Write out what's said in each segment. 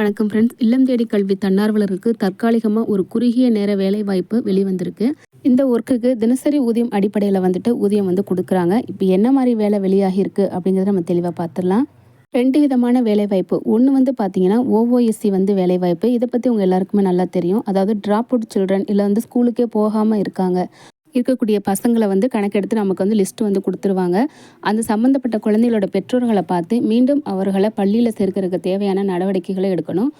வணக்கம் ஃப்ரெண்ட்ஸ் இல்லம் தேடி கல்வி தன்னார்வலருக்கு தற்காலிகமாக ஒரு குறுகிய நேர வேலை வாய்ப்பு வெளிவந்திருக்கு. இந்த ஒர்க்குக்கு தினசரி ஊதியம் அடிப்படையில் வந்துட்டு ஊதியம் வந்து கொடுக்குறாங்க. இப்போ என்ன மாதிரி வேலை வெளியாகிருக்கு அப்படிங்கிறத நம்ம தெளிவாக பார்த்துடலாம் ரெண்டு விதமான வேலைவாய்ப்பு. ஒன்று வந்து பார்த்தீங்கன்னா ஓஓஎஸ்சி வந்து வேலைவாய்ப்பு. இதை பற்றி உங்கள் எல்லாருக்குமே நல்லா தெரியும். அதாவது ட்ராப் அவுட் சில்ட்ரன் இல்லை வந்து ஸ்கூலுக்கே போகாமல் இருக்காங்க. இருக்கக்கூடிய பசங்களை வந்து கணக்கெடுத்து நமக்கு வந்து லிஸ்ட்டு வந்து கொடுத்துருவாங்க. அந்த சம்மந்தப்பட்ட குழந்தைகளோட பெற்றோர்களை பார்த்து மீண்டும் அவர்களை பள்ளியில் சேர்க்கறதுக்கு தேவையான நடவடிக்கைகளை எடுக்கணும்.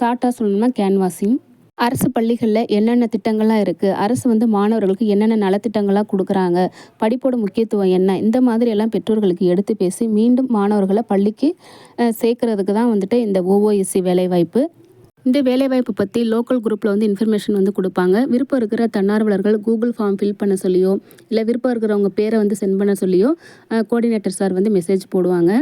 ஷார்ட்டாக சொல்லணும்னா கேன்வாசிங் அரசு பள்ளிகளில் என்னென்ன திட்டங்கள்லாம் இருக்குது அரசு வந்து மாணவர்களுக்கு என்னென்ன நலத்திட்டங்கள்லாம் கொடுக்குறாங்க? படிப்போட முக்கியத்துவம் என்ன? இந்த மாதிரி எல்லாம் பெற்றோர்களுக்கு எடுத்து பேசி மீண்டும் மாணவர்களை பள்ளிக்கு சேர்க்கறதுக்கு தான் வந்துட்டு இந்த ஓஓஎஸ்சி வேலைவாய்ப்பு இந்த வேலைவாய்ப்பு பற்றி லோக்கல் குரூப்பில் வந்து இன்ஃபர்மேஷன் வந்து கொடுப்பாங்க. விருப்பம் இருக்கிற தன்னார்வலர்கள் கூகுள் ஃபார்ம் ஃபில் பண்ண சொல்லியோ இல்லை விருப்பம் இருக்கிறவங்க பேரை வந்து சென்ட் பண்ண சொல்லியோ கோஆர்டினேட்டர் சார் வந்து மெசேஜ் போடுவாங்க.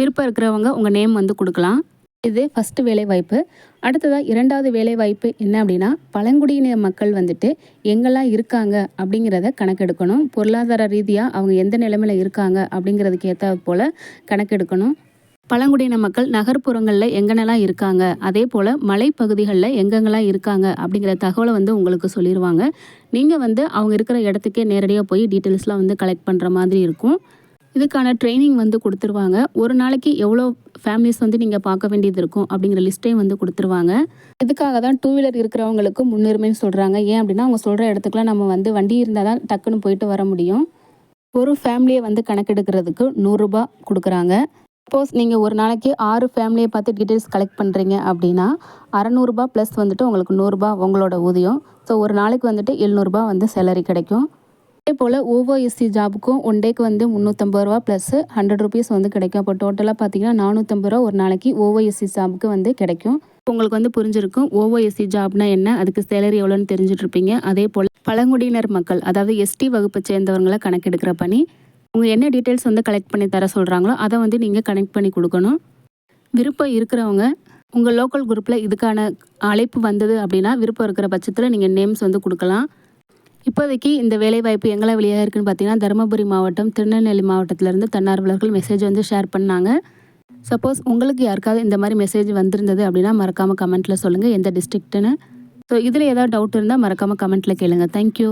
விருப்பம் இருக்கிறவங்க உங்கள் நேம் வந்து கொடுக்கலாம். இது ஃபஸ்ட்டு வேலைவாய்ப்பு. அடுத்ததாக இரண்டாவது வேலைவாய்ப்பு என்ன அப்படின்னா பழங்குடியின மக்கள் வந்துட்டு எங்கெல்லாம் இருக்காங்க அப்படிங்கிறத கணக்கெடுக்கணும். பொருளாதார ரீதியாக அவங்க எந்த நிலைமையில் இருக்காங்க அப்படிங்கிறதுக்கு ஏற்ற போல் கணக்கெடுக்கணும். பழங்குடியின மக்கள் நகர்ப்புறங்களில் எங்கென்னலாம் இருக்காங்க? அதே போல் மலைப்பகுதிகளில் எங்கெங்கெல்லாம் இருக்காங்க? அப்படிங்கிற தகவலை வந்து உங்களுக்கு சொல்லிடுவாங்க நீங்கள் வந்து அவங்க இருக்கிற இடத்துக்கே நேரடியாக போய் டீட்டெயில்ஸ்லாம் வந்து கலெக்ட் பண்ணுற மாதிரி இருக்கும். இதுக்கான ட்ரைனிங் வந்து கொடுத்துருவாங்க. ஒரு நாளைக்கு எவ்வளோ ஃபேமிலிஸ் வந்து நீங்கள் பார்க்க வேண்டியது இருக்கும் அப்படிங்கிற லிஸ்ட்டையும் வந்து கொடுத்துருவாங்க. இதுக்காக தான் டூ வீலர் இருக்கிறவங்களுக்கு முன்னுரிமைன்னு சொல்கிறாங்க ஏன் அப்படின்னா அவங்க சொல்கிற இடத்துக்குலாம் நம்ம வந்து வண்டி இருந்தால் தான் டக்குன்னு போயிட்டு வர முடியும். ஒரு ஃபேமிலியை வந்து கணக்கெடுக்கிறதுக்கு நூறுரூபா கொடுக்குறாங்க. சப்போஸ் நீங்கள் ஒரு நாளைக்கு ஆறு ஃபேமிலியை பார்த்து டீட்டெயில்ஸ் கலெக்ட் பண்ணுறீங்க அப்படின்னா அறநூறுபா ப்ளஸ் வந்துட்டு உங்களுக்கு நூறுரூபா உங்களோட ஊதியம். ஸோ ஒரு நாளைக்கு வந்துட்டு எழுநூறுபா வந்து சேலரி கிடைக்கும். அதே போல் ஓஓஎஸ்சி ஜாபுக்கும் ஒன் டேக்கு வந்து முந்நூற்றம்பது ரூபா ப்ளஸ்ஸு ஹண்ட்ரட் ருபீஸ் வந்து கிடைக்கும். அப்போ டோட்டலாக பார்த்தீங்கன்னா நானூற்றம்பது ரூபா ஒரு நாளைக்கு ஓஓஎஸ்சி ஜாபுக்கு வந்து கிடைக்கும். உங்களுக்கு வந்து புரிஞ்சிருக்கும் ஓஓஎஸ்சி ஜாப்னா என்ன அதுக்கு சேலரி எவ்வளோன்னு தெரிஞ்சிட்ருப்பீங்க அதே போல் பழங்குடியினர் மக்கள் அதாவது எஸ்டி வகுப்பை சேர்ந்தவங்களை கணக்கெடுக்கிற பணி உங்கள் என்ன டீட்டெயில்ஸ் வந்து கலெக்ட் பண்ணி தர சொல்கிறாங்களோ அதை வந்து நீங்கள் கனெக்ட் பண்ணி கொடுக்கணும். விருப்பம் இருக்கிறவங்க உங்கள் லோக்கல் குரூப்பில் இதுக்கான அழைப்பு வந்தது அப்படின்னா விருப்பம் இருக்கிற பட்சத்தில் நீங்கள் நேம்ஸ் வந்து கொடுக்கலாம். இப்போதைக்கு இந்த வேலைவாய்ப்பு எங்களை வெளியாக இருக்குன்னு பார்த்தீங்கன்னா தருமபுரி மாவட்டம் திருநெல்வேலி மாவட்டத்திலேருந்து தன்னார்வலர்கள் மெசேஜ் வந்து ஷேர் பண்ணாங்க. சப்போஸ் உங்களுக்கு யாருக்காவது இந்த மாதிரி மெசேஜ் வந்திருந்தது அப்படின்னா மறக்காமல் கமெண்ட்டில் சொல்லுங்கள் எந்த டிஸ்ட்ரிக்ட்டுன்னு ஸோ இதில் ஏதாவது டவுட் இருந்தால் மறக்காமல் கமெண்ட்டில் கேளுங்கள் தேங்க்யூ